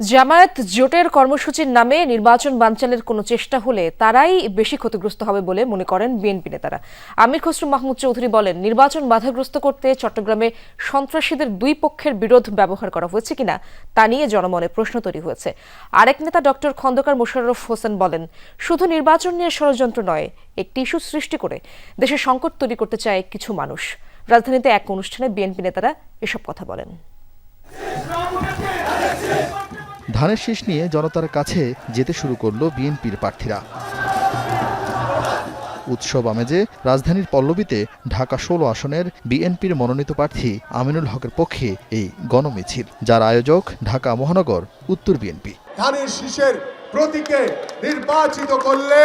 জামায়াত জোটের কর্মসূচির নামে নির্বাচন বানচালের কোনো চেষ্টা হলে তারাই বেশি ক্ষতিগ্রস্ত হবে বলে মনে করেন বিএনপি নেতারা। আমির খসরু মাহমুদ চৌধুরী বলেন, নির্বাচন বাধাগ্রস্ত করতে চট্টগ্রামে সন্ত্রাসীদের দুই পক্ষের বিরোধ ব্যবহার করা হয়েছে কিনা তা নিয়ে জনমনে প্রশ্ন তৈরি হয়েছে। আরেক নেতা ডক্টর খন্দকার মোশাররফ হোসেন বলেন, শুধু নির্বাচন নিয়ে ষড়যন্ত্র নয় একটি ইস্যু সৃষ্টি করে দেশে সংকট তৈরি করতে চায় কিছু মানুষ। রাজধানীতে এক অনুষ্ঠানে বিএনপি নেতারা এসব কথা বলেন। ধানের শীষ নিয়ে জনতার কাছে যেতে শুরু করল বিএনপির প্রার্থীরা। উৎসব আমেজে রাজধানীর পল্লবীতে ঢাকা ষোলো আসনের বিএনপির মনোনীত প্রার্থী আমিনুল হকের পক্ষে এই গণমিছিল, যার আয়োজক ঢাকা মহানগর উত্তর বিএনপি। ধানের শীষের প্রতীকে নির্বাচিত করলে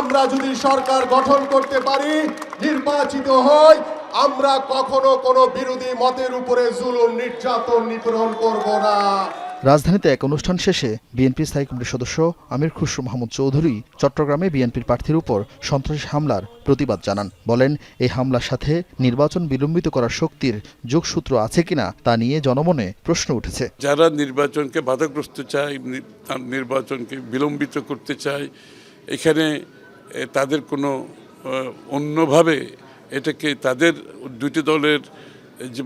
আমরা যদি সরকার গঠন করতে পারি, নির্বাচিত হই, আমরা কখনো কোনো বিরোধী মতের উপরে জুলুম, নির্যাতন, নিপীড়ন করব না। রাজধানীতে এক অনুষ্ঠান শেষে বিএনপি স্থায়ী কমিটির সদস্য আমির খুসরু মাহমুদ চৌধুরী চট্টগ্রামে বিএনপির প্রার্থীর উপর সন্ত্রাসী হামলার প্রতিবাদ জানান। বলেন, এই হামলার সাথে নির্বাচন বিলম্বিত করার শক্তির যোগসূত্র আছে কিনা তা নিয়ে জনমনে প্রশ্ন উঠেছে। যারা নির্বাচনকে বাধাগ্রস্ত চায় তার নির্বাচনকে বিলম্বিত করতে চায়, এখানে তাদের কোনো অন্যভাবে এটাকে তাদের দুটি দলের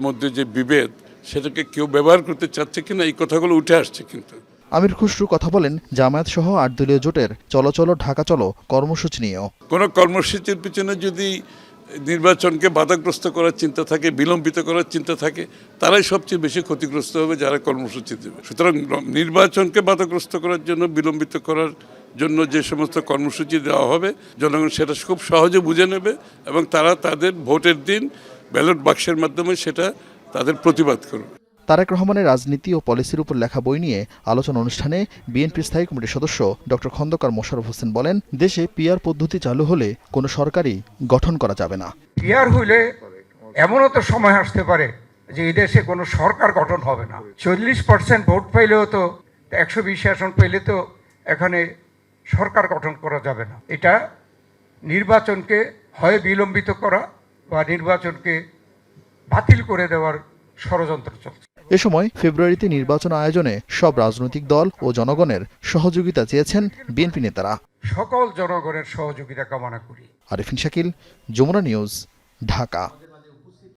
মধ্যে যে বিভেদ সেটাকে কেউ ব্যবহার করতে চাচ্ছে কিনা এই কথাগুলো উঠে আসছে কিন্তু। আমির খুসরু কথা বলেন জামায়াত সহ আট দলীয় জোটের চলো চলো ঢাকা চলো কর্মসূচি নিয়েও। কোনো কর্মসূচির পিছনে যদি নির্বাচনকে বাধাগ্রস্ত করার চিন্তা থাকে বিলম্বিত করার চিন্তা থাকে তারাই সবচেয়ে বেশি ক্ষতিগ্রস্ত হবে যারা কর্মসূচি দেবে। সুতরাং নির্বাচনকে বাধাগ্রস্ত করার জন্য বিলম্বিত করার জন্য যে সমস্ত কর্মসূচি দেওয়া হবে জনগণ সেটা খুব সহজে বুঝে নেবে এবং তারা তাদের ভোটের দিন ব্যালট বাক্সের মাধ্যমে সেটা তাদের প্রতিবাদ করবে তারেক রহমানের রাজনীতি ও পলিসির উপর লেখা বই নিয়ে আলোচনা অনুষ্ঠানে বিএনপির স্থায়ী কমিটির সদস্য ডক্টর খন্দকার মোশারফ হোসেন বলেন দেশে পিআর পদ্ধতি চালু হলে কোনো সরকারই গঠন করা যাবে না। পিয়ার হইলে এমনও তো সময় আসতে পারে যে এই দেশে কোনো সরকার গঠন হবে না। চল্লিশ পার্সেন্ট ভোট পাইলেও তো একশো বিশ আসন পাইলে তো এখানে সরকার গঠন করা যাবে না। এটা নির্বাচনকে হয় বিলম্বিত করা বা নির্বাচনকে বাতিল করে দেওয়ার ষড়যন্ত্র চলছে। এ সময় ফেব্রুয়ারিতে নির্বাচন আয়োজনে সব রাজনৈতিক দল ও জনগণের সহযোগিতা চেয়েছেন বিএনপি নেতারা। সকল জনগণের সহযোগিতা কামনা করি। আরিফিন শাকিল যমুনা নিউজ ঢাকা।